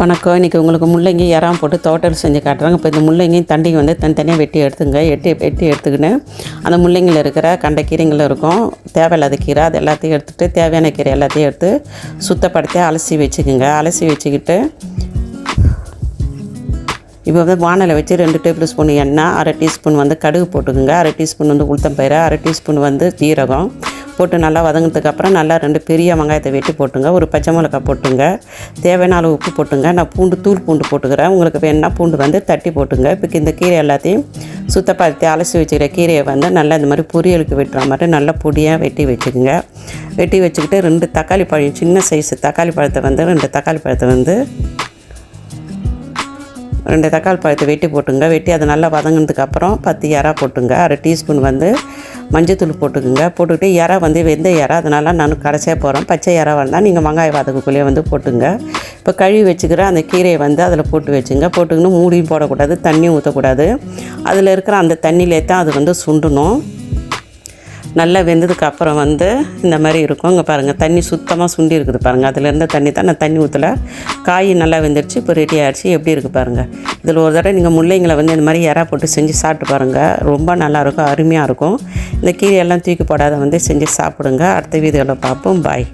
வணக்கம். இன்றைக்கி உங்களுக்கு முள்ளங்கி இறாம் போட்டு தோட்டல் செஞ்சு காட்டுறாங்க. இப்போ இந்த முள்ளங்கியும் தண்டையும் வந்து தனித்தனியாக வெட்டி எடுத்துங்க. எட்டி வெட்டி எடுத்துக்கின்னு அந்த முள்ளங்கியில் இருக்கிற கண்ட கீரைங்கள் இருக்கும். தேவையில்லாத கீரை அது எல்லாத்தையும் எடுத்துகிட்டு தேவையான கீரை எல்லாத்தையும் எடுத்து சுத்தப்படுத்தி அலசி வச்சுக்கோங்க. அலசி வச்சுக்கிட்டு இப்போ வந்து வானலை வச்சு ரெண்டு டேபிள் ஸ்பூன் எண்ணெய் அரை டீஸ்பூன் வந்து கடுகு போட்டுக்கோங்க. அரை டீஸ்பூன் வந்து உளுத்தம்பயிறு அரை டீஸ்பூன் வந்து ஜீரகம். போட்டு நல்லா வதங்கினதுக்கப்புறம் நல்லா ரெண்டு பெரிய வெங்காயத்தை வெட்டி போட்டுங்க. ஒரு பச்சை மிளகாய் போட்டுங்க. தேவையான அளவு உப்பு போட்டுங்க. நான் பூண்டு தூள் பூண்டு போட்டுக்கிறேன். உங்களுக்கு வேணுன்னா பூண்டு வந்து தட்டி போட்டுங்க. இப்போ இந்த கீரை எல்லாத்தையும் சுத்தப்படுத்தி அலசி வச்சுக்கிற கீரையை வந்து நல்லா இந்த மாதிரி பொரியலுக்கு வெட்டுற மாதிரி நல்லா பொடியாக வெட்டி வச்சுக்கோங்க. வெட்டி வச்சுக்கிட்டு ரெண்டு தக்காளி பழம் சின்ன சைஸு தக்காளி பழத்தை வந்து ரெண்டு தக்காளி பழத்தை வந்து ரெண்டு தக்காளி பழத்தை வெட்டி போட்டுங்க. வெட்டி அதை நல்லா வதங்கினதுக்கப்புறம் பத்து இறா போட்டுங்க. அரை டீஸ்பூன் வந்து மஞ்சத்தூள் போட்டுக்குங்க. போட்டுக்கிட்டு இறா வந்து வெந்த இறா. அதனால நான் கடைசியாக போகிறேன் பச்சை இறா வந்தால் நீங்கள் வெங்காய வாதக்குள்ளேயே வந்து போட்டுங்க. இப்போ கழுவி வச்சுக்கிற அந்த கீரையை வந்து அதில் போட்டு வச்சுங்க. போட்டுக்கணும். மூடியும் போடக்கூடாது. தண்ணியும் ஊற்றக்கூடாது அதில் இருக்கிற அந்த தண்ணியிலே தான் அது வந்து சுண்டணும். நல்லா வெந்ததுக்கு அப்புறம் வந்து இந்த மாதிரி இருக்கும். இங்கே பாருங்கள் தண்ணி சுத்தமாக சுண்டி இருக்குது பாருங்கள் அதில் இருந்த தண்ணி தான் நான் தண்ணி ஊற்றல காய் நல்லா வெந்துருச்சு இப்போ ரெடி ஆகிடுச்சு எப்படி இருக்குது பாருங்கள் இதில் ஒரு தடவை நீங்கள் முள்ளைங்களை வந்து இந்த மாதிரி இறா போட்டு செஞ்சு சாப்பிட்டு பாருங்கள் ரொம்ப நல்லாயிருக்கும் அருமையாக இருக்கும். இந்த கீரையெல்லாம் தூக்கி போடாத வந்து செஞ்சு சாப்பிடுங்க. அடுத்த வீடியோவில் பார்ப்போம். பாய்